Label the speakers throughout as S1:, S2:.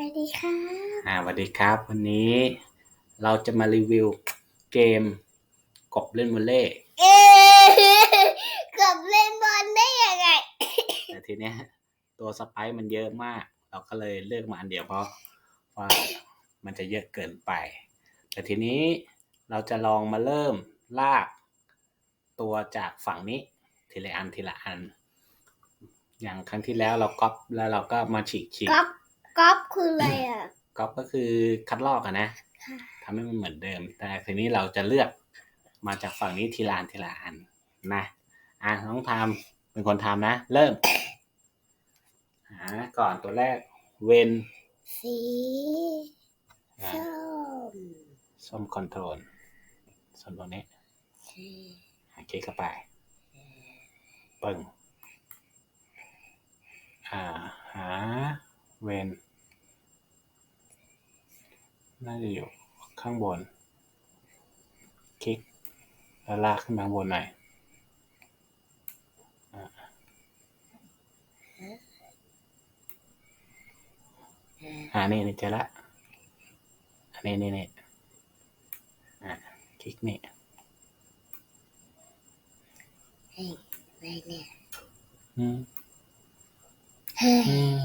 S1: สวัสดีครับ
S2: อ่าสวัสดีครับ วันนี้เราจะมารีวิวเกมกบเล่นวอลเล่
S1: เอ๊ะเกับเล่นบอลได้ยังไง
S2: แต่ทีเนี้ยตัวสไปซ์มันเยอะมาก เราก็เลยเลือกมาอันเดียวเพราะว่ามันจะเยอะเกินไป แต่ทีนี้เราจะลองมาเริ่มลากตัวจากฝั่งนี้ทีละอันทีละอัน อย่างครั้งที่แล้วเราก๊อปแล้วเราก็มาฉีกฉีก
S1: ก๊อป ก๊อปคืออะไรอะ
S2: ก๊อปก็คือคัดลอกอะนะ
S1: ค่ะ
S2: ทำให้มันเหมือนเดิม แต่ทีนี้เราจะเลือกมาจากฝั่งนี้ทีละอันทีละอันนะอะน้องทำเป็นคนทำนะ เริ่มหาก่อนตัวแรก เวน
S1: สี
S2: อะ
S1: ส้ม
S2: ส้มคอนโทรลส่วนตัวนี้หาคลิกเข้าไปปึ้งอ่าหาเวน น่าจะอยู่ข้างบน คลิก แล้วลากขึ้นมาข้างบนหน่อยอ่าอ่านี่นี่เจอละอันนี้นี่นี่อ่าคลิกนี่
S1: เฮ้ยอะไรเนี่ย
S2: อืม
S1: เฮ้ย
S2: อืม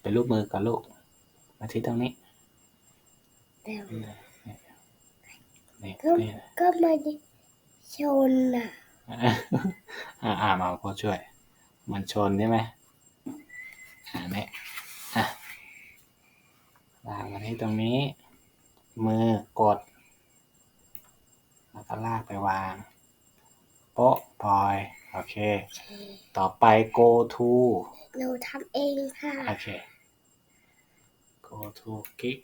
S2: เป็นรูปมือก่อนลูก มาที่ตรงนี้
S1: เดี๋ยว
S2: นี่
S1: ก็
S2: นี่
S1: ก็ไมาชนอะ
S2: อ่าอ่ามาพ่อช่วย มันชนใช่ไหมอ่าเนี่ยอะลากมาที่ตรงนี้ มือกด แล้วก็ลากไปวางโป๊ะปล่อย โอเค ต่อไป go to
S1: หนูทำเองค่ะ
S2: โอเค go to คลิก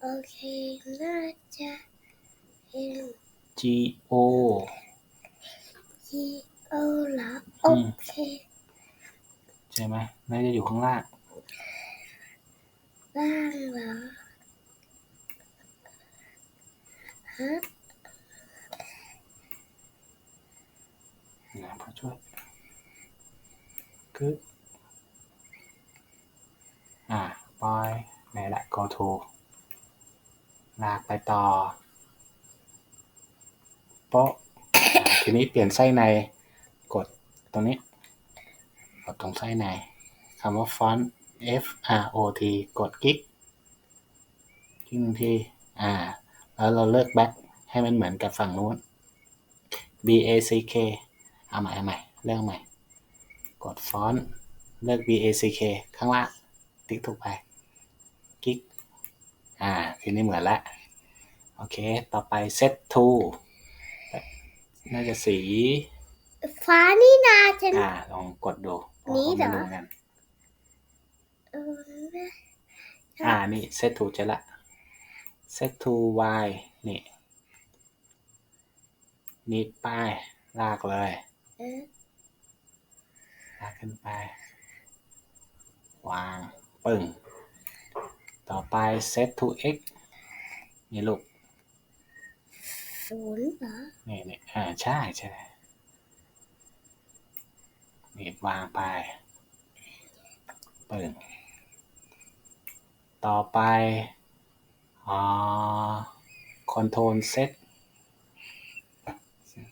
S1: โอเคน่าจะเป็น
S2: G O
S1: จีโอเหรอโอเค
S2: ใช่ไหมน่าจะอยู่ข้างล่าง
S1: บ้างเหรอฮะ
S2: นะพ่อช่วย กึ๊กอ่าปล่อยไหนละ go to ลากไปต่อ โป๊ะอ่าทีนี้เปลี่ยนไส้ใน กดตรงนี้ กดตรงไส้ในคำว่า font F R O T กดคลิกคลิกหนึ่งที อ่า แล้วเราเลือกแบ็คให้มันเหมือนกับฝั่งนู้น B A C K เอาใหม่เอาใหม่เลือกใหม่ กดฟอนต์เลือก B A C K ข้างล่าง ติ๊กถูกไปคลิกอ่าทีนี้เหมือนละโอเค ต่อไป set to น่าจะสี
S1: ฟ้านี่นาฉัน
S2: อ่า ลองกดดู
S1: นี่เหรอ
S2: ไม่กัน
S1: เออ
S2: อ่า นี่ set to เจะละ set to y นี่ นี่ป้าย ลากเลย
S1: เออ
S2: ลากขึ้นไป วางปึ้ง ต่อไป set to x นี่ลูก
S1: ศูนย์เหรอ
S2: นี่นี่อ่าใช่ใช่นี่วางไปปึ้ง ต่อไปอ่า control set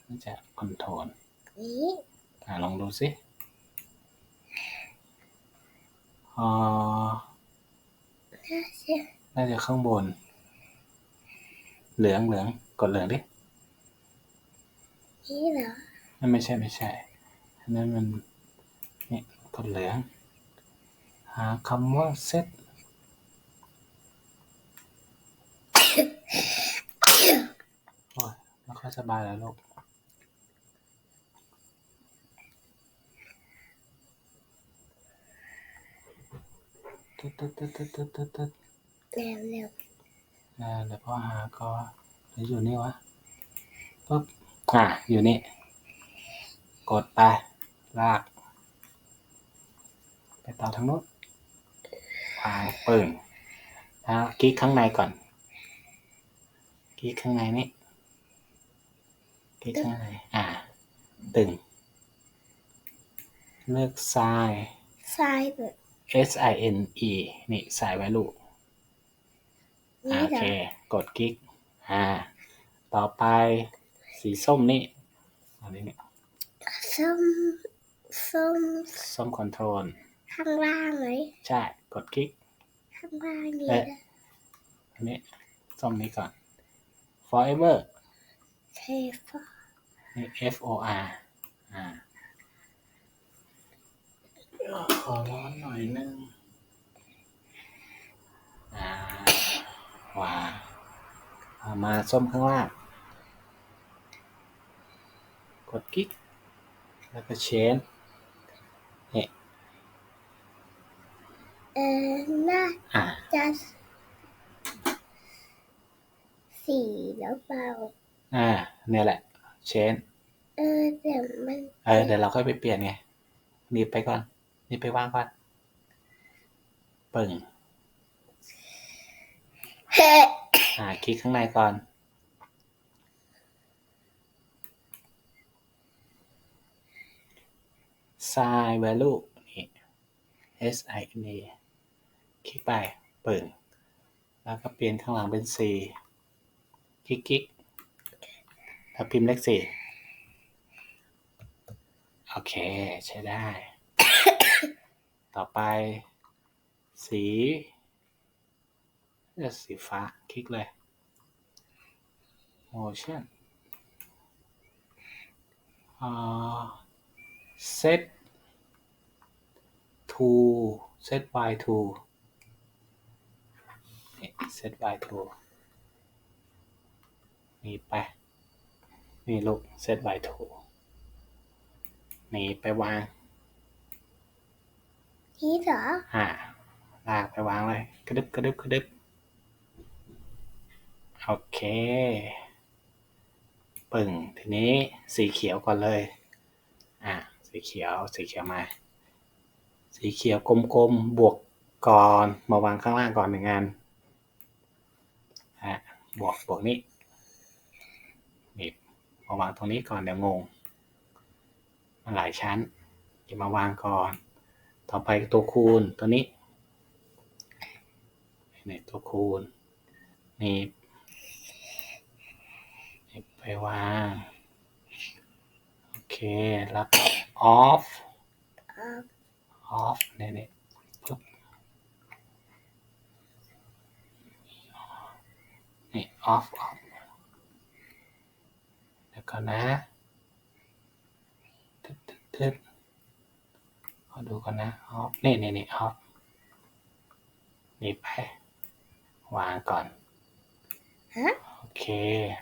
S2: น่าจะ control
S1: นี่
S2: อ่าลองดูสิ อ่า
S1: น่าจะ
S2: น่าจะข้างบน เหลืองเหลืองกดเหลืองดิ
S1: นี่เหรอ
S2: นั่นไม่ใช่ไม่ใช่อันนั้นมันนี่กดเหลือง หาคำว่า set โอ้ยไม่ค่อยสบายแล้วลูก ตึ๊ดตึ๊ดตึ๊ดตึ๊ดตึ๊ดตึ๊ดตึ๊ด
S1: เร็วเร็ว
S2: อ่าเดี๋ยวพ่อหาก็หรืออยู่นี่วะปุ๊บอ่าอยู่นี่ กดไป ลาก ไปต่อทางนู้นวางปึ่งแล้วคลิกข้างในก่อนคลิกข้างในนี่คลิกข้างในอ่า ตึง เลือก sign
S1: ทรายแบบ
S2: S I N E นี่ sign value อ่า
S1: นี้
S2: โอ
S1: เหร
S2: เค
S1: อก
S2: ดคลิก อ่า ต่อไปสีส้มนี่อันนี้นี่
S1: ส้มส้ม
S2: ส้มคอนโทรล
S1: ข้างล่างไหม
S2: ใช่ กดคลิก
S1: ข้างล่างนี้
S2: เอ๊ะ
S1: นะ
S2: อันนี้ส้มนี้ก่อน forever
S1: เทฟ
S2: นี่ F O R อ่าขอร้อนหน่ อยนึงอ่าว้าเอามาส้มข้างล่าง กดคลิก แล้วก็เชนนี่
S1: เออน่า
S2: อ่า
S1: จะสี่แล้วเปล่า
S2: อ่า เนี่ยแหละ เชน
S1: เออแต่มัน
S2: เออ เดี๋ยวเราค่อยไปเปลี่ยนไงหนีบไปก่อนหนีบไปวางก่อน ปึ่ง
S1: เฮ้
S2: อ่าคลิกข้างในก่อน sign value นี่ s i n a คลิกไปปึ่ง แล้วก็เปลี่ยนข้างหลังเป็น4คลิกคลิกแล้วพิมพ์เลข4โอเค ใช้ได้ ต่อไป สีเลือกสีฟ้า คลิกเลย motion อ่า set to set by to นี่ set by to นี่ไป นี่ลูก set by to นี่ไปวาง
S1: นี่เหรอ
S2: อ่า ลากไปวางเลยกระดึบกระดึบกระดึบโอเค ปึ่ง ทีนี้สีเขียวก่อนเลย อ่าสีเขียว สีเขียวมา สีเขียวกลมๆ บวกก่อน มาวางข้างล่างก่อนหนึ่งงานอะ บวก บวกนี้นี่มาวางตรงนี้ก่อนเดี๋ยวงง มันหลายชั้นเก็บมาวางก่อน ต่อไปตัวคูณตัวนี้ นี่ตัวคูณนี่ไปวาง โอเค แล้วก็ off
S1: เออ
S2: off เนี่ยเนี่ยปึ๊บนี่ off off แล้วก็นะทึบทึบทึบขอดูก่อนนะ off นี่นี่นี่ off นี่ไป วางก่อน
S1: ฮะ
S2: โอเค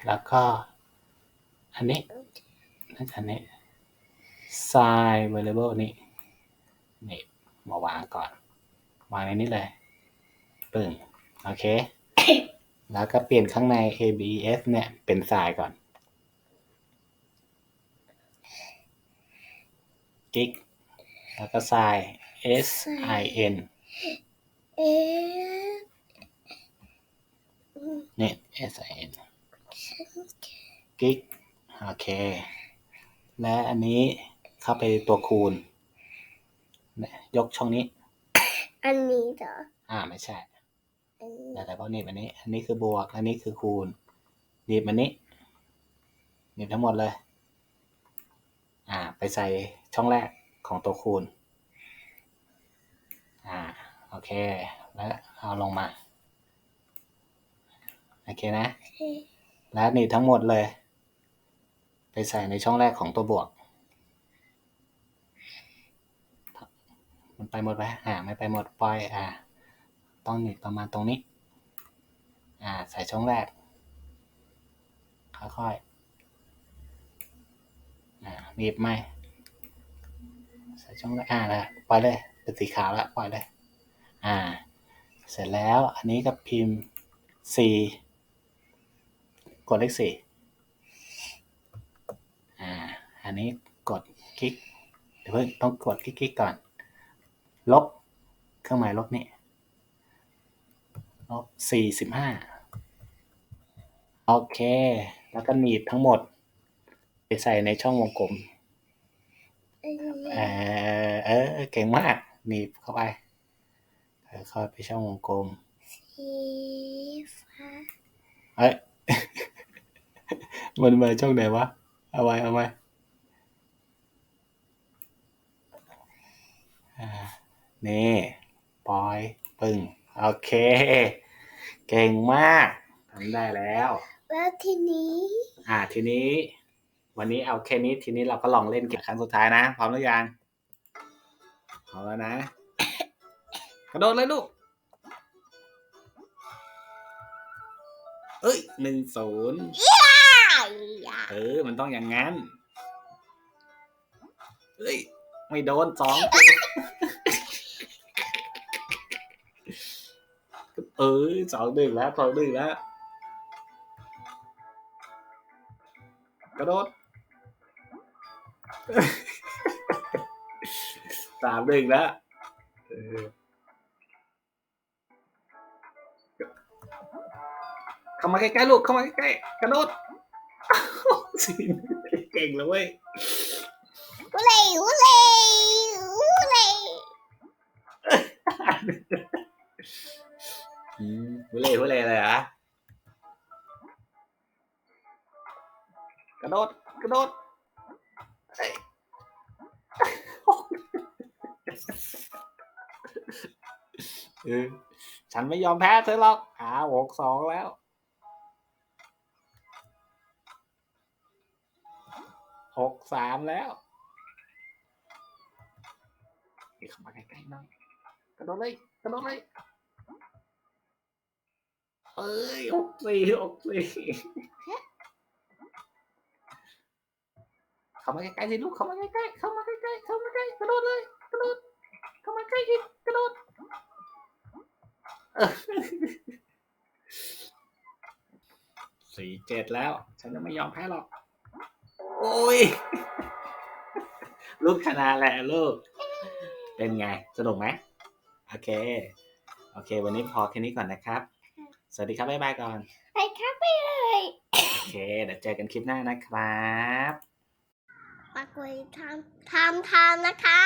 S2: แล้วก็ อันนี้น่าจะอันนี้ sign variable นี่นี่มาวางก่อน วางในนี้เลยปึ่งโอเค แล้วก็เปลี่ยนข้างใน A B E F เนี่ย เป็นสายก่อนกิ๊กแล้วก็สาย S I N
S1: เอ๊ะ
S2: เนี่ย S I N กิ๊กโอเค และอันนี้เข้าไปตัวคูณเนี่ยยกช่องนี้
S1: อันนี้เหรอ
S2: อ่าไม่ใช่
S1: อันนี้
S2: แต่แต่พอหนีบอันนี้ อันนี้คือบวก อันนี้คือคูณหนีบอันนี้หนีบทั้งหมดเลย อ่า ไปใส่ช่องแรกของตัวคูณ อ่า โอเค แล้วเอาลงมา โอเคนะ
S1: เอ๊ะ
S2: แล้วหนีบทั้งหมดเลย ไปใส่ในช่องแรกของตัวบวก มันไปหมดไหมอ่าไม่ไปหมดปล่อยอ่า ต้องหนีบประมาณตรงนี้ อ่า ใส่ช่องแรก ค่อยๆอ่าหนีบไหมใส่ช่องแรกอ่าแล้วปล่อยเลย เป็นสีขาวแล้วปล่อยเลย อ่า เสร็จแล้วอันนี้ก็พิมพ์ C กดเลขสี่อ่า อันนี้กดคลิก เดี๋ยวเพิ่งต้องกดคลิกๆก่อน ลบ เครื่องหมายลบนี่ ลบสี่สิบห้า โอเค แล้วก็หนีบทั้งหมด ไปใส่ในช่องวงกลม
S1: อัน
S2: เอ
S1: นี้
S2: อเออ เก่งมากหนีบเข้าไปเข้าไปช่องวงกลม
S1: สีฟ้า
S2: เอ้ย มันมาช่องไหนวะ เอาไว้เอาไว้อ่านี่ปอย ปึ้ง โอเค เก่งมากทำได้แล้ว
S1: แล้วทีนี้
S2: อ่า ทีนี้ วันนี้เอาแค่นี้ ทีนี้เราก็ลองเล่นเกมครั้งสุดท้ายนะ พร้อมหรือยัง พร้อมแล้วนะ กระโดดเลยลูก เอ้ยหนึ่งศูนย์
S1: อ้ายอะ
S2: เออ มันต้องอย่างนั้น เฮ้ย ไม่โดนสองเออสองหนึ่งแล้วสองหนึ่งแล้ว กระโดดสามหนึ่งแล้วเข้ามาใกล้ๆลูกเข้ามาใกล้ๆกระโดด เก่งแล้วเว้ย
S1: อุเล่อุเล่อุเล่
S2: อืมหุเล่หุเล่เลยเหรอะกระโดดกระโดดฉันไม่ยอมแพ้เธอหรอกอ่าหกสองแล้ว หกสามแล้วเข้ามาใกล้ๆหน่อยกระโดดเลยกระโดดเลยเอ้ยหกสี่หกสี่เข้ามาใกล้ๆสิลูกเข้ามาใกล้ๆเข้ามาใกล้ๆเข้ามาใกล้กระโดดเลยกระโดดเข้ามาใกล้อีกกระโดดสี่เจ็ดแล้ว ฉันจะไม่ยอมแพ้หรอก โอ้ย ลูกชนะแหละลูก เป็นไง สนุกไหมโอเค โอเค วันนี้พอแค่นี้ก่อนนะครับ สวัสดีครับ บ๊ายบายก่อน
S1: ไปครับไปเลย
S2: โอเค เดี๋ยวเจอกันคลิปหน้านะครับ
S1: ปากไว้ทำทำทำนะคะ